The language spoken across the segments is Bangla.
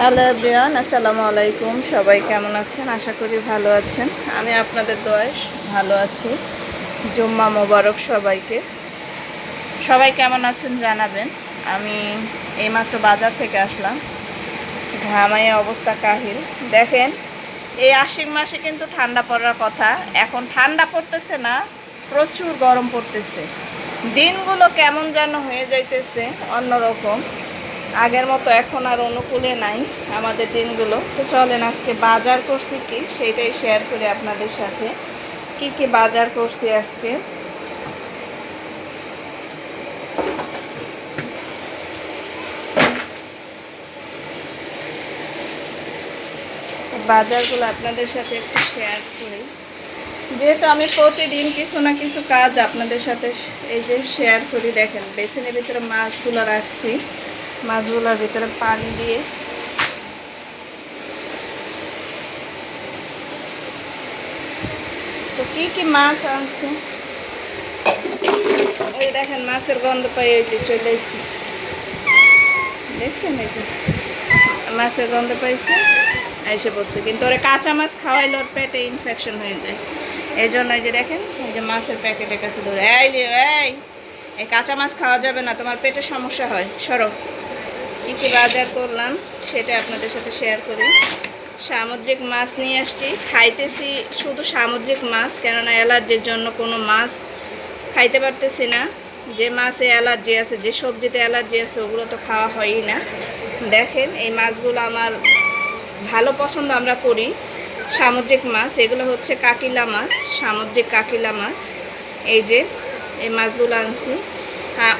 হ্যালো এভরিওয়ান, আসসালামু আলাইকুম। সবাই কেমন আছেন? আশা করি ভালো আছেন। আমি আপনাদের দোয়ায় ভালো আছি। জুম্মা মোবারক সবাইকে। সবাই কেমন আছেন জানাবেন। আমি এইমাত্র বাজার থেকে আসলাম। ঘামাইয়ে অবস্থা কাহিল। দেখেন, এই আশ্বিন মাসে কিন্তু ঠান্ডা পড়ার কথা। এখন ঠান্ডা পড়তেছে না, প্রচুর গরম পড়তেছে। দিনগুলো কেমন যেন হয়ে যাইতেছে, অন্যরকম। আগের মতো এখন আর অনুকূলে নাই আমাদের দিনগুলো। তো চলেন আজকে বাজার করছি কি, সেইটাই শেয়ার করি আপনাদের সাথে। কি কি বাজার করছি আজকে? বাজারগুলো আপনাদের সাথে একটু শেয়ার করি। যেহেতু আমি প্রতিদিন কিছু না কিছু কাজ আপনাদের সাথে এই যে শেয়ার করি, দেখেন বেসিনের ভিতরে মাছগুলো রাখছি। মাছগুলোর ভিতরে পানি দিয়ে তো কি কি মাছ আনছে? এই দেখেন, মাছের গন্ধ পাই ওইতে চলে এসেছি। দেখছেন এই যে? মাছের গন্ধ পাইছে এসে পড়ছে। কিন্তু ওরা কাঁচা মাছ খাওয়াইলে ওর পেটে ইনফেকশন হয়ে যায়। এই জন্য এই যে দেখেন, এই যে মাছের প্যাকেটের কাছে ধরে। এই এই কাঁচা মাছ খাওয়া যাবে না, তোমার পেটে সমস্যা হয়। সরো। কী কী বাজার করলাম, সেটা আপনাদের সাথে শেয়ার করি। সামুদ্রিক মাছ নিয়ে আসছি। খাইতেছি শুধু সামুদ্রিক মাছ, কেননা অ্যালার্জির জন্য কোনো মাছ খাইতে পারতেছি না। যে মাছে অ্যালার্জি আছে, যে সবজিতে অ্যালার্জি আছে, ওগুলো তো খাওয়া হয়ই না। দেখেন, এই মাছগুলো আমার ভালো পছন্দ আমরা করি। সামুদ্রিক মাছ, এগুলো হচ্ছে কাকিলা মাছ, সামুদ্রিক কাকিলা মাছ। এই যে, এই মাছগুলো আনছি।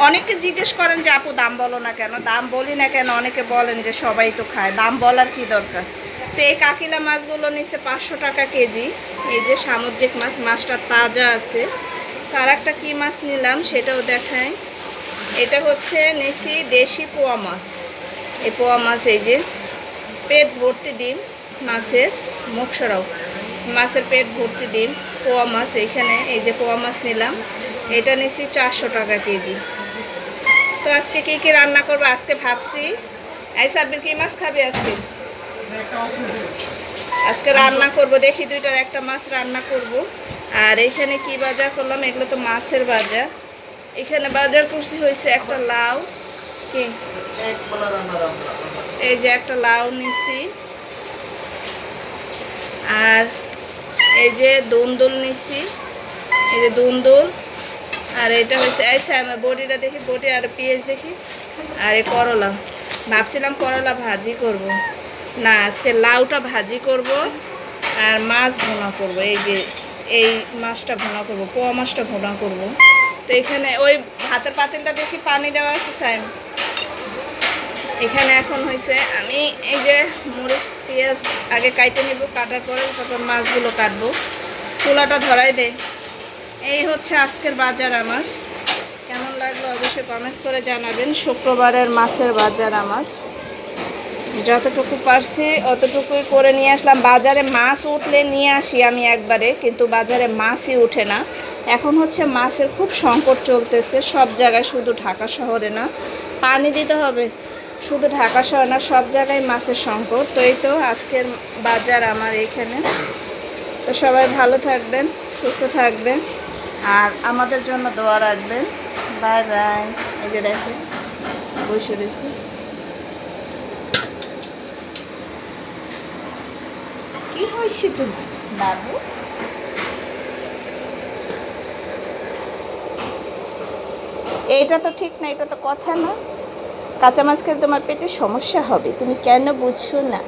অনেকে জিজ্ঞেস করেন যে, আপু, দাম বলো না কেন? দাম বলি না কেন? অনেকে বলেন যে, সবাই তো খায়। দাম বলার কি দরকার? তো এই কাকিলা মাছগুলো নিচ্ছে পাঁচশো টাকা কেজি। এই যে সামুদ্রিক মাছ, মাছটা তাজা আছে। তার একটা কী মাছ নিলাম সেটাও দেখায় এটা হচ্ছে নিছি দেশি পোয়া মাছ। এই পোয়া মাছ এই যে পেট ভর্তি ডিম মাছের মুখ সরাও মাছের পেট ভর্তি ডিম, পোয়া মাছ। এইখানে এই যে পোয়া মাছ নিলাম। এটা নিচ্ছি চারশো টাকা কেজি। তো আজকে কি কি রান্না করব আজকে ভাবছি। এই সাব্বির, কি মাছ খাবি আজকে? আজকে রান্না করব, দেখি দুইটার একটা মাছ রান্না করব। আর এখানে কি বাজার করলাম? এগুলো তো মাছের বাজার। এখানে বাজার করছি হয়েছে একটা লাউ। কি? এই যে একটা লাউ নিছি। আর এই যে দুন্দুল নিছি। এই যে দুন্দুল আর এটা হচ্ছে এই স্যাম বটিটা দেখি, বডি আর পেঁয়াজ দেখি, আর এই করলা। ভাবছিলাম করলা ভাজি করব। না, আজকে লাউটা ভাজি করব আর মাছ ভোনা করব। এই যে, এই মাছটা ভোনা করব, পোয়া মাছটা ভোনা করব। তো এখানে ওই ভাতের পাতিলটা দেখি, পানি দেওয়া আছে স্যাম এখানে এখন হয়েছে, আমি এই যে মরিচ, পেঁয়াজ আগে কাইটে নিব, কাটার পরে তারপর মাছগুলো কাটবো। চুলাটা ধরাই দে। এই হচ্ছে আজকের বাজার আমার। কেমন লাগল অবশ্যই কমেন্টস করে জানাবেন। শুক্রবারের মাছের বাজার আমার। যতটুকু পারছি অতটুকুই করে নিয়ে আসলাম। বাজারে মাছ উঠলে নিয়ে আসি আমি একবারে, কিন্তু বাজারে মাছই উঠে না। এখন হচ্ছে মাছের খুব সংকট চলতেছে। সব জায়গায় শুধু ঢাকা শহরে না, পানি দিতে হবে। শুধু ঢাকা শহর না, সব জায়গায় মাছের সংকট। তো এই তো আজকের বাজার আমার এখানে। তো সবাই ভালো থাকবেন, সুস্থ থাকবেন। আর আমাদের জন্য দোয়া রাখবেন। Bye bye. এই যে দেখেন, বসে রয়েছি। কি হয়েছে তুমি বাবু? এইটা তো ঠিক না, এটা তো কথা না। কাঁচা মাছ খেলে তোমার পেটে সমস্যা হবে, তুমি কেন বুঝছ না?